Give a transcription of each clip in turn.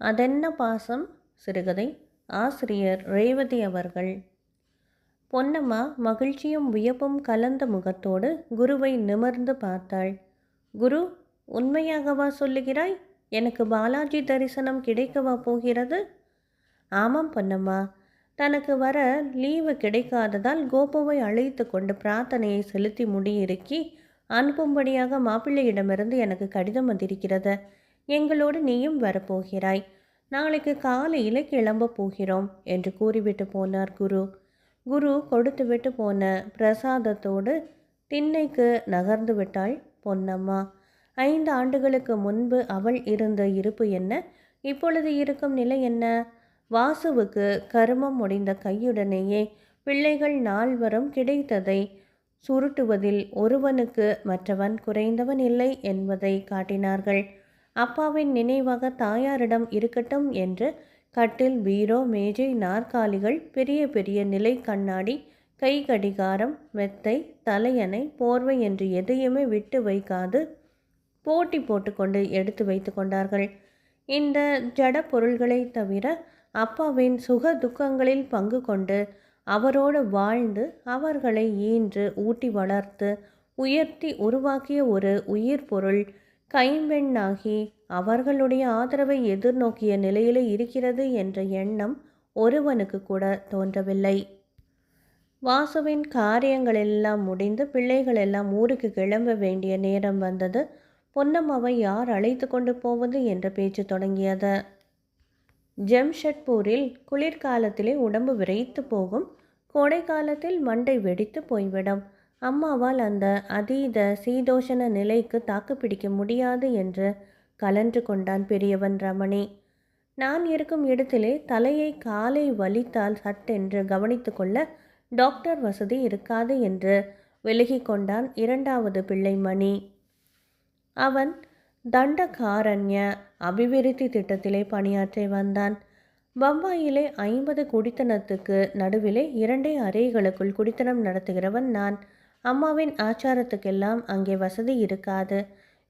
அதென்ன பாசம்? சிறுகதை. ஆசிரியர் ரேவதி அவர்கள். பொன்னம்மா மகிழ்ச்சியும் வியப்பும் கலந்த முகத்தோடு குருவை நிமிர்ந்து பார்த்தாள். குரு உண்மையாகவா சொல்லுகிறாய்? எனக்கு பாலாஜி தரிசனம் கிடைக்கவா போகிறது? ஆமாம் பொன்னம்மா. தனக்கு வர லீவு கிடைக்காததால் கோபுவை அழைத்து கொண்டு பிரார்த்தனையை செலுத்தி முடியிறுக்கி அனுப்பும்படியாக மாப்பிள்ளையிடமிருந்து எனக்கு கடிதம் வந்திருக்கிறது. எங்களோடு நீயும் வரப்போகிறாய். நாளைக்கு காலையில் கிளம்ப போகிறோம் என்று கூறிவிட்டு போனார் குரு. குரு கொடுத்துவிட்டு போன பிரசாதத்தோடு திண்ணைக்கு நகர்ந்து விட்டாள் பொன்னம்மா. ஐந்து ஆண்டுகளுக்கு முன்பு அவள் இருந்த இருப்பு என்ன? இப்பொழுது இருக்கும் நிலை என்ன? வாசுவுக்கு கருமம் முடிந்த கையுடனேயே பிள்ளைகள் நால்வரும் கிடைத்ததை சுருட்டுவதில் ஒருவனுக்கு மற்றவன் குறைந்தவன் இல்லை என்பதை காட்டினார்கள். அப்பாவின் நினைவாக தாயாரிடம் இருக்கட்டும் என்று கட்டில் பீரோ மேஜை நாற்காலிகள் பெரிய பெரிய நிலை கண்ணாடி கை கடிகாரம் மெத்தை தலையணை போர்வை என்று எதையுமே விட்டு வைக்காது போட்டி போட்டுக்கொண்டு எடுத்து வைத்து கொண்டார்கள். இந்த ஜட பொருள்களை தவிர அப்பாவின் சுக துக்கங்களில் பங்கு கொண்டு அவரோடு வாழ்ந்து அவர்களை ஈன்று ஊட்டி வளர்த்து உயர்த்தி உருவாக்கிய ஒரு உயிர் பொருள் கைம்பெண்ணாகி அவர்களுடைய ஆதரவை எதிர்நோக்கிய நிலையிலே இருக்கிறது என்ற எண்ணம் ஒருவனுக்கு கூட தோன்றவில்லை. வாசுவின் காரியங்கள் எல்லாம் முடிந்து பிள்ளைகள் எல்லாம் ஊருக்கு கிளம்ப வேண்டிய நேரம் வந்தது. பொன்னம்மாவை யார் அழைத்து கொண்டு போவது என்ற பேச்சு தொடங்கியது. ஜம்ஷெட்பூரில் குளிர்காலத்திலே உடம்பு விரைத்து போகும். கோடை காலத்தில் மண்டை வெடித்து போய்விடும். அம்மாவால் அந்த அதீத சீதோஷண நிலைக்கு தாக்குப்பிடிக்க முடியாது என்று கலன்று கொண்டான் பெரியவன் ரமணி. நான் இருக்கும் இடத்திலே தலையை காலை வலித்தால் சட்டென்று கவனித்து கொள்ள டாக்டர் வசதி இருக்காது என்று விலகி கொண்டான் இரண்டாவது பிள்ளை மணி. அவன் தண்டகாரண்ய அபிவிருத்தி திட்டத்திலே பணியாற்றி வந்தான். பம்பாயிலே ஐம்பது குடித்தனத்துக்கு நடுவிலே இரண்டே அறைகளுக்குள் குடித்தனம் நடத்துகிறவன் நான். அம்மாவின் ஆச்சாரத்துக்கெல்லாம் அங்கே வசதி இருக்காது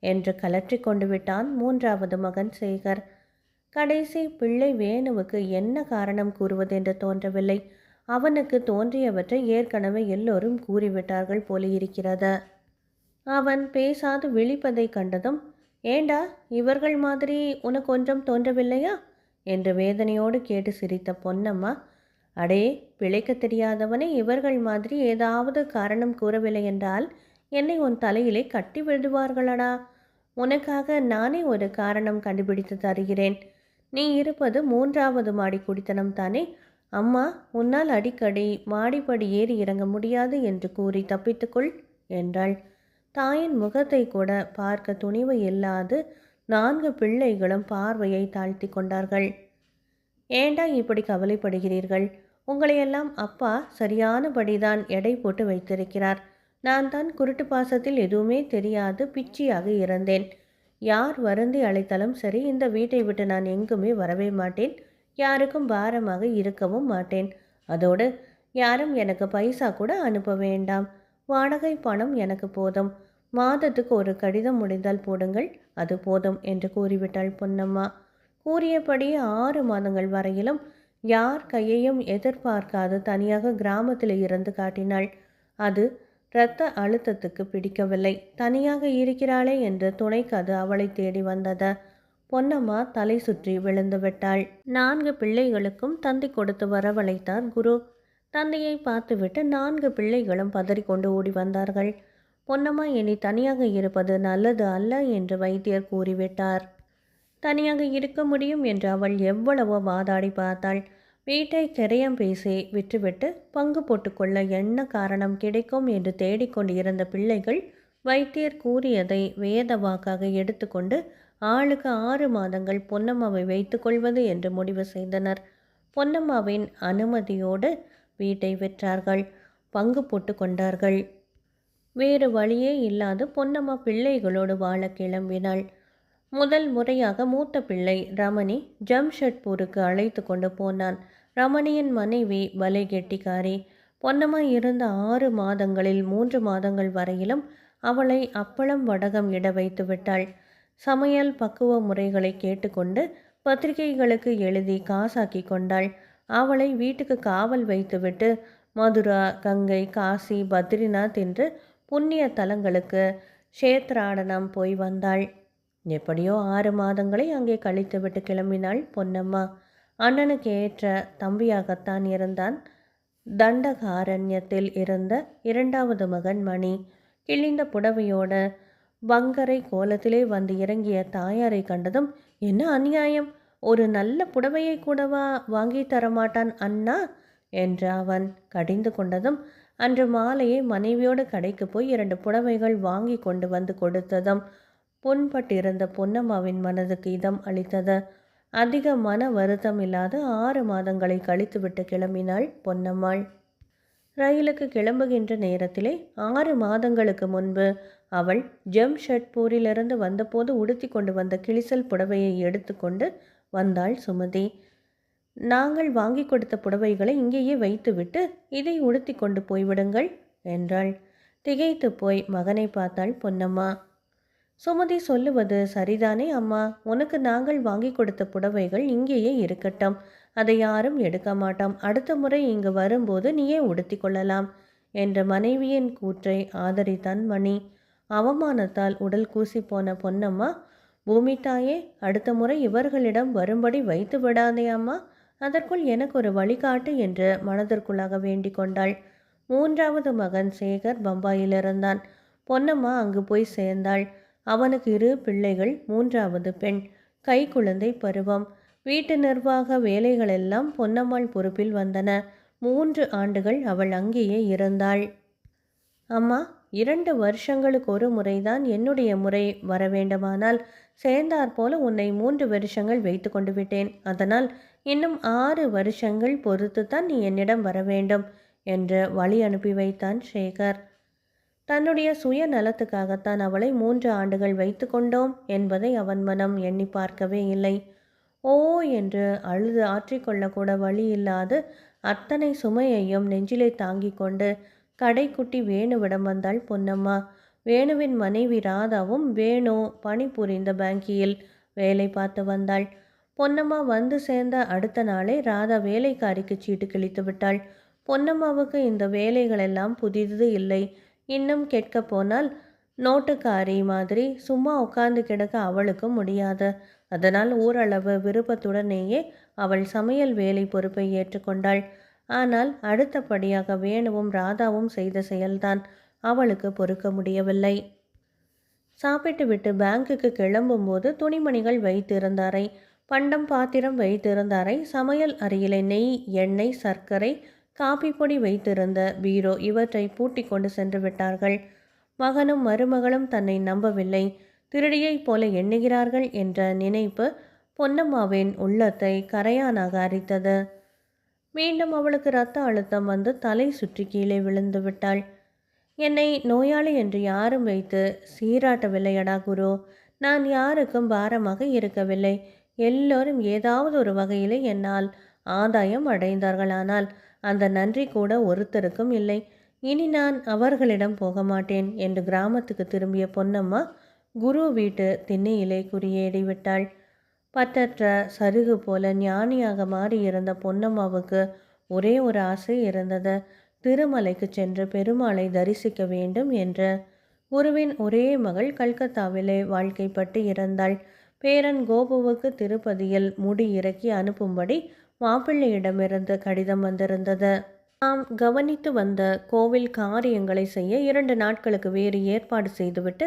என்று கலற்றி கொண்டு விட்டான் மூன்றாவது மகன் சேகர். கடைசி பிள்ளை வேணுவுக்கு என்ன காரணம் கூறுவதென்று தோன்றவில்லை. அவனுக்கு தோன்றியவற்றை ஏற்கனவே எல்லோரும் கூறிவிட்டார்கள் போல இருக்கிறது அவன் பேசாது விழிப்பதை கண்டதும் ஏண்டா இவர்கள் மாதிரி உனக்கு ஒன்றும் தோன்றவில்லையா? என்று வேதனையோடு கேட்டு சிரித்த பொன்னம்மா அடே பிழைக்க தெரியாதவனே இவர்கள் மாதிரி ஏதாவது காரணம் கூறவில்லை என்றால் என்னை உன் தலையிலே கட்டி விடுவார்களடா. உனக்காக நானே ஒரு காரணம் கண்டுபிடித்து தருகிறேன். நீ இருப்பது மூன்றாவது மாடி குடித்தனம் தானே. அம்மா உன்னால் அடிக்கடி மாடிப்படி ஏறி இறங்க முடியாது என்று கூறி தப்பித்துக்கொள் என்றாள். தாயின் முகத்தை கூட பார்க்க துணிவு இல்லாது நான்கு பிள்ளைகளும் பார்வையை தாழ்த்தி கொண்டார்கள். ஏண்டா இப்படி கவலைப்படுகிறீர்கள்? உங்களையெல்லாம் அப்பா சரியானபடிதான் எடை போட்டு வைத்திருக்கிறார். நான் தான் குருட்டு பாசத்தில் எதுவுமே தெரியாது பிச்சியாக இருந்தேன். யார் வருந்தி அழைத்தாலும் சரி இந்த வீட்டை விட்டு நான் எங்குமே வரவே மாட்டேன். யாருக்கும் பாரமாக இருக்கவும் மாட்டேன். அதோடு யாரும் எனக்கு பைசா கூட அனுப்ப வேண்டாம். வாடகை பணம் எனக்கு போதும். மாதத்துக்கு ஒரு கடிதம் முடிந்தால் போடுங்கள் அது போதும் என்று கூறிவிட்டாள் பொன்னம்மா. கூறியபடி ஆறு மாதங்கள் வரையிலும் யார் கையையும் எதிர்பார்க்காது தனியாக கிராமத்தில் இருந்து காட்டினாள். அது இரத்த அழுத்தத்துக்கு பிடிக்கவில்லை. தனியாக இருக்கிறாளே என்று துணைக்கு அது அவளை தேடி வந்தது. பொன்னம்மா தலை சுற்றி விழுந்து விட்டாள். நான்கு பிள்ளைகளுக்கும் தந்தை கொடுத்து வரவழைத்தார் குரு. தந்தையை பார்த்துவிட்டு நான்கு பிள்ளைகளும் பதறிக்கொண்டு ஓடி வந்தார்கள். பொன்னம்மா இனி தனியாக இருப்பது நல்லது அல்ல என்று வைத்தியர் கூறிவிட்டார். தனியாக இருக்க முடியும் என்று அவள் எவ்வளவோ வாதாடி பார்த்தாள். வீட்டை கரையம் பேசி விற்றுவிட்டு பங்கு போட்டுக்கொள்ள என்ன காரணம் கிடைக்கும் என்று தேடிக்கொண்டு இருந்த பிள்ளைகள் வைத்தியர் கூறியதை வேத வாக்காக எடுத்துக்கொண்டு ஆளுக்கு ஆறு மாதங்கள் பொன்னம்மாவை வைத்துக்கொள்வது என்று முடிவு செய்தனர். பொன்னம்மாவின் அனுமதியோடு வீட்டை விற்றார்கள். பங்கு போட்டு கொண்டார்கள். வேறு வழியே இல்லாது பொன்னம்மா பிள்ளைகளோடு வாழ கிளம்பினாள். முதல் முறையாக மூத்த பிள்ளை ரமணி ஜம்ஷெட்பூருக்கு அழைத்து கொண்டு போனான். ரமணியின் மனைவி பலே கெட்டிக்காரி பொன்னம்மா இருந்த ஆறு மாதங்களில் மூன்று மாதங்கள் வரையிலும் அவளை அப்பளம் வடகம் இட வைத்து விட்டாள். சமையல் பக்குவ முறைகளை கேட்டுக்கொண்டு பத்திரிகைகளுக்கு எழுதி காசாக்கி கொண்டாள். அவளை வீட்டுக்கு காவல் வைத்துவிட்டு மதுரா கங்கை காசி பத்ரிநாத் என்று புண்ணிய தலங்களுக்கு க்ஷேத்ராடனம் போய் வந்தாள். எப்படியோ ஆறு மாதங்களை அங்கே கழித்துவிட்டு கிளம்பினாள் பொன்னம்மா. அண்ணனுக்கு ஏற்ற தம்பியாகத்தான் இருந்தான். தண்டகாரண்யத்தில் இருந்த இரண்டாவது மகன் மணி. கிழிந்த புடவையோட வங்கரை கோலத்திலே வந்து இறங்கிய தாயாரை கண்டதும் என்ன அநியாயம்? ஒரு நல்ல புடவையை கூடவா வாங்கி தரமாட்டான் அண்ணா? என்று அவன் கடிந்து கொண்டதும் அன்று மாலையே மனைவியோடு கடைக்கு போய் இரண்டு புடவைகள் வாங்கி கொண்டு வந்து கொடுத்ததும் புண்பட்டிருந்த பொன்னம்மாவின் மனதுக்கு இதம் அளித்தது. அதிக மன வருத்தம் இல்லாத ஆறு மாதங்களை கழித்துவிட்டு கிளம்பினாள் பொன்னம்மாள். ரயிலுக்கு கிளம்புகின்ற நேரத்திலே ஆறு மாதங்களுக்கு முன்பு அவள் ஜம்ஷெட்பூரிலிருந்து வந்தபோது உடுத்தி கொண்டு வந்த கிளிசல் புடவையை எடுத்துக்கொண்டு வந்தாள் சுமதி. நாங்கள் வாங்கி கொடுத்த புடவைகளை இங்கேயே வைத்துவிட்டு இதை உடுத்தி கொண்டு போய்விடுங்கள் என்றாள். திகைத்து போய் மகனை பார்த்தாள் பொன்னம்மா. சுமதி சொல்லுவது சரிதானே அம்மா? உனக்கு நாங்கள் வாங்கி கொடுத்த புடவைகள் இங்கேயே இருக்கட்டும். அதை யாரும் எடுக்க மாட்டோம். அடுத்த முறை இங்கு வரும்போது நீயே உடுத்தி கொள்ளலாம் என்ற மனைவியின் கூற்றை ஆதரித்தான் மணி. அவமானத்தால் உடல் கூசி போன பொன்னம்மா பூமி தாயே அடுத்த முறை இவர்களிடம் வரும்படி வைத்து விடாதே அம்மா. அதற்குள் எனக்கு ஒரு வழிகாட்டு என்று மனதிற்குள்ளாக வேண்டிக் கொண்டாள். மூன்றாவது மகன் சேகர் பம்பாயில் இருந்தான் பொன்னம்மா அங்கு போய் சேர்ந்தாள். அவனுக்கு இரு பிள்ளைகள் மூன்றாவது பெண். கை குழந்தை பருவம். வீட்டு நிர்வாக வேலைகளெல்லாம் பொன்னம்மாள் பொறுப்பில் வந்தன. மூன்று ஆண்டுகள் அவள் அங்கேயே இருந்தாள். அம்மா இரண்டு வருஷங்களுக்கு ஒரு முறைதான் என்னுடைய முறை வர வேண்டுமானால் சேர்ந்தாற் போல உன்னை மூன்று வருஷங்கள் வைத்து கொண்டு விட்டேன். அதனால் இன்னும் ஆறு வருஷங்கள் பொறுத்து தான் நீ என்னிடம் வர வேண்டும் என்று வழி அனுப்பி வைத்தான் சேகர். தன்னுடைய சுய நலத்துக்காகத்தான் அவளை மூன்று ஆண்டுகள் வைத்து கொண்டோம் என்பதை அவன் மனம் எண்ணி பார்க்கவே இல்லை. ஓ என்று அழுது ஆற்றிக்கொள்ளக்கூட வழி இல்லாது அத்தனை சுமையையும் நெஞ்சிலே தாங்கி கொண்டு கடைக்குட்டி வேணுவிடம் வந்தாள் பொன்னம்மா. வேணுவின் மனைவி ராதாவும் வேணு பணிபுரிந்த பேங்கியில் வேலை பார்த்து வந்தாள். பொன்னம்மா வந்து சேர்ந்த அடுத்த நாளே ராதா வேலைக்காரிக்கு சீட்டு கிழித்து விட்டாள் பொன்னம்மாவுக்கு இந்த வேலைகளெல்லாம் புதிது இல்லை. இன்னும் கேட்க போனால் நோட்டுக்காரி மாதிரி சும்மா உட்கார்ந்து கிடக்க அவளுக்கும் முடியாது. அதனால் ஓரளவு விருப்பத்துடனேயே அவள் சமையல் வேலை பொறுப்பை ஏற்றுக்கொண்டாள். ஆனால் அடுத்தபடியாக வேணுவும் ராதாவும் செய்த செயல்தான் அவளுக்கு பொறுக்க முடியவில்லை. சாப்பிட்டுவிட்டு பேங்குக்கு கிளம்பும்போது துணிமணிகள் வைத்திருந்தாரை. பண்டம் பாத்திரம் வைத்திருந்தாரை. சமையல் அறையிலே நெய் எண்ணெய் சர்க்கரை காபி பொடி வைத்திருந்த பீரோ இவற்றை பூட்டி கொண்டு சென்று விட்டார்கள். மகனும் மருமகளும் தன்னை நம்பவில்லை. திருடியைப் போல எண்ணுகிறார்கள் என்ற நினைப்பு பொன்னம்மாவின் உள்ளத்தை கரையானாக அரித்தது. மீண்டும் அவளுக்கு இரத்த அழுத்தம் வந்து தலை சுற்றி கீழே விழுந்து விட்டாள். என்னை நோயாளி என்று யாரும் வைத்து சீராட்டவில்லையடா குரு. நான் யாருக்கும் பாரமாக இருக்கவில்லை. எல்லோரும் ஏதாவது ஒரு வகையில் என்னால் ஆதாயம் அடைந்தார்களானால் அந்த நன்றி கூட ஒருத்தருக்கும் இல்லை. இனி நான் அவர்களிடம் போக மாட்டேன் என்று கிராமத்துக்கு திரும்பிய பொன்னம்மா குரு வீட்டு திண்ணையிலே குறியேறிவிட்டாள் பற்றற்ற சருகு போல ஞானியாக மாறியிருந்த பொன்னம்மாவுக்கு ஒரே ஒரு ஆசை இருந்தது. திருமலைக்கு சென்று பெருமாளை தரிசிக்க வேண்டும் என்று. குருவின் ஒரே மகள் கல்கத்தாவிலே வாழ்க்கைப்பட்டு இருந்தாள். பேரன் கோபுவுக்கு திருப்பதியில் முடி இறக்கி அனுப்பும்படி மாப்பிள்ளையிடமிருந்து கடிதம் வந்திருந்தது. நாம் கவனித்து வந்த கோவில் காரியங்களை செய்ய இரண்டு நாட்களுக்கு வேறு ஏற்பாடு செய்துவிட்டு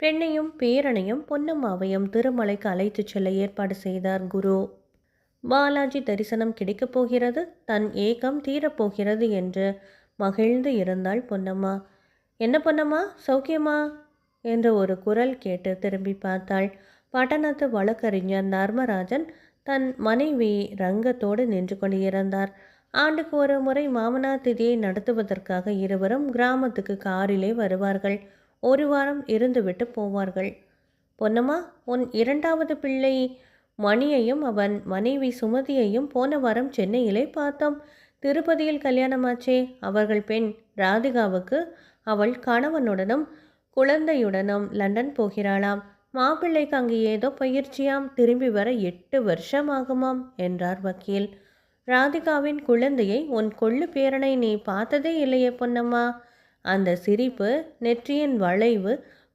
பெண்ணையும் பேரனையும் பொன்னம்மாவையும் திருமலைக்கு அழைத்து செல்ல ஏற்பாடு செய்தார் குரு. பாலாஜி தரிசனம் கிடைக்கப் போகிறது தன் ஏக்கம் தீரப்போகிறது என்று மகிழ்ந்து இருந்தாள் பொன்னம்மா. என்ன பொன்னம்மா சௌக்கியமா என்று ஒரு குரல் கேட்டு திரும்பி பார்த்தாள். பட்டணத்து வழக்கறிஞர் நர்மராஜன் தன் மனைவி ரங்கத்தோடு நின்று கொண்டிருந்தார் ஆண்டுக்கு ஒரு முறை மாமனார் திதியை நடத்துவதற்காக இருவரும் கிராமத்துக்கு காரிலே வருவார்கள். ஒரு வாரம் இருந்துவிட்டு போவார்கள். பொன்னம்மா உன் இரண்டாவது பிள்ளை மணியையும் அவன் மனைவி சுமதியையும் போன வாரம் சென்னையிலே பார்த்தோம். திருப்பதியில் கல்யாணமாச்சே. அவர்கள் பெண் ராதிகாவுக்கு அவள் கணவனுடனும் குழந்தையுடனும் லண்டன் போகிறாளாம். மாப்பிள்ளைக்கு அங்கு ஏதோ பயிற்சியாம் திரும்பி வர எட்டு வருஷம் ஆகுமாம் என்றார் வக்கீல். ராதிகாவின் குழந்தையை உன் கொள்ளு பேரனை நீ பார்த்ததே இல்லையே பொன்னம்மா. அந்த சிரிப்பு நெற்றியின் வளைவு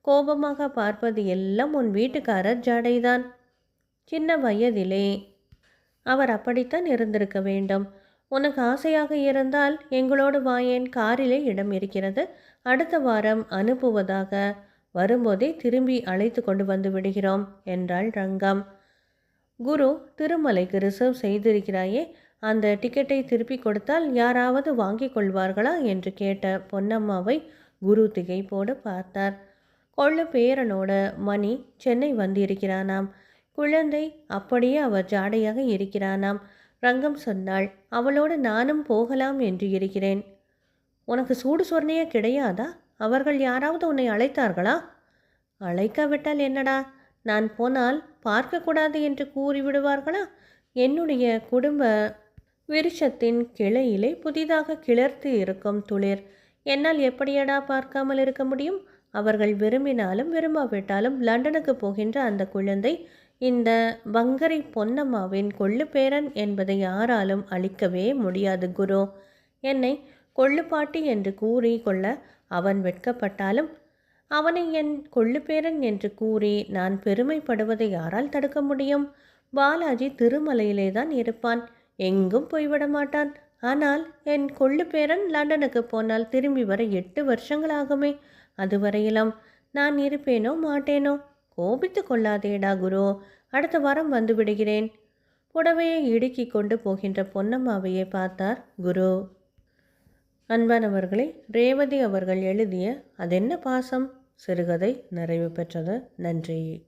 கோபமாக பார்ப்பது எல்லாம் உன் வீட்டுக்காரர் ஜடைதான். சின்ன வயதிலே அவர் அப்படித்தான் இருந்திருக்க வேண்டும். உனக்கு ஆசையாக இருந்தால் எங்களோடு வாயேன் காரிலே இடம் இருக்கிறது. அடுத்த வாரம் அனுப்புவதாக வரும்போதே திரும்பி அழைத்து கொண்டு வந்து விடுகிறோம் என்றாள் ரங்கம். குரு திருமலைக்கு ரிசர்வ் செய்திருக்கிறாயே அந்த டிக்கெட்டை திருப்பி கொடுத்தால் யாராவது வாங்கிக் கொள்வார்களா? என்று கேட்ட பொன்னம்மாவை குரு திகைப்போடு பார்த்தார். கொள்ளு பேரனோட மணி சென்னை வந்திருக்கிறானாம். குழந்தை அப்படியே அவர் ஜாடையாக இருக்கிறானாம். ரங்கம் சொன்னாள் அவளோடு நானும் போகலாம் என்று இருக்கிறேன். உனக்கு சூடு சொர்ணையே கிடையாதா? அவர்கள் யாராவது உன்னை அழைத்தார்களா? அழைக்காவிட்டால் என்னடா? நான் போனால் பார்க்கக்கூடாது என்று கூறிவிடுவார்களா? என்னுடைய குடும்ப விருஷத்தின் கிளையிலே புதிதாக கிளர்த்து இருக்கும் துளிர். என்னால் எப்படியடா பார்க்காமல் இருக்க முடியும்? அவர்கள் விரும்பினாலும் விரும்பாவிட்டாலும் லண்டனுக்கு போகின்ற அந்த குழந்தை இந்த வங்கரை பொன்னம்மாவின் கொள்ளுப்பேரன் என்பதை யாராலும் அழிக்கவே முடியாது குரு. என்னை கொள்ளுப்பாட்டி என்று கூறி கொள்ள அவன் வெட்கப்பட்டாலும் அவனை என் கொள்ளுப்பேரன் என்று கூறி நான் பெருமைப்படுவதை யாரால் தடுக்க முடியும்? பாலாஜி திருமலையிலே தான் இருப்பான். எங்கும் போய்விட மாட்டான் ஆனால் என் கொள்ளுப்பேரன் லண்டனுக்கு போனால் திரும்பி வர எட்டு வருஷங்களாகுமே. அதுவரையிலும் நான் இருப்பேனோ மாட்டேனோ? கோபித்து கொள்ளாதேடா குரு. அடுத்த வாரம் வந்து விடுகிறேன் புடவையை இடுக்கிக் கொண்டு போகின்ற பொன்னம்மாவையே பார்த்தார் குரு. அன்பானவர்களே ரேவதி அவர்கள் எழுதிய அதென்ன பாசம்? சிறுகதை நிறைவு பெற்றது. நன்றி.